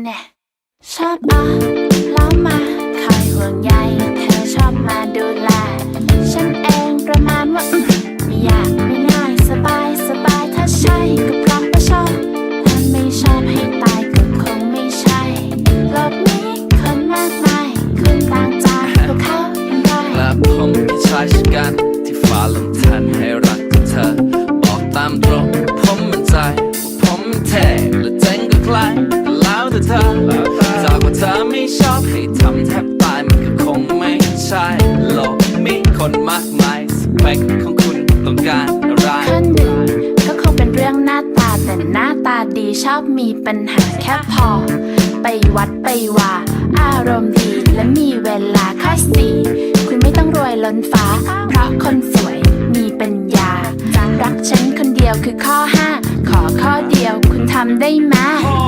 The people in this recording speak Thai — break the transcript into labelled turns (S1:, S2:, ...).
S1: แน่ชอบอาแล้วมาคอยห่วงใยเธอชอบมาดูแล ฉันเองประมาณว่าอืมไม่ยากไม่ง่ายสบายสบายถ้าใช่ก็เพราะว่าชอบถ้าไม่ชอบให้ตายก็คงไม่ใช่โลกนี้คนมากมายคุณต่างจากพวกเขาอย่างไร
S2: และผมคือชายชะกันที่ฝ่าลมทันให้รักกับเธอ บอกตามตรงผมมั่นใจว่าผมเท่และเจ๋งก็ใกล้ เธอจากว่าเธอไม่ชอบให้ทำแทบตายมันก็คงไม่ใช่โลกมีคนมากมายสเปคของคุณต้องการอะไร
S1: ข้อหนึ่งก็คงเป็นเรื่องหน้าตาแต่หน้าตาดีชอบมีปัญหาแค่พอ ไปวัดไปว่าอารมณ์ดีและมีเวลาข้อสี่คุณไม่ต้องรวยล้นฟ้า เพราะคนสวยมีปัญญารักฉันคนเดียวคือข้อห้าขอข้อเดียวคุณทำได้ไหม
S2: อาจ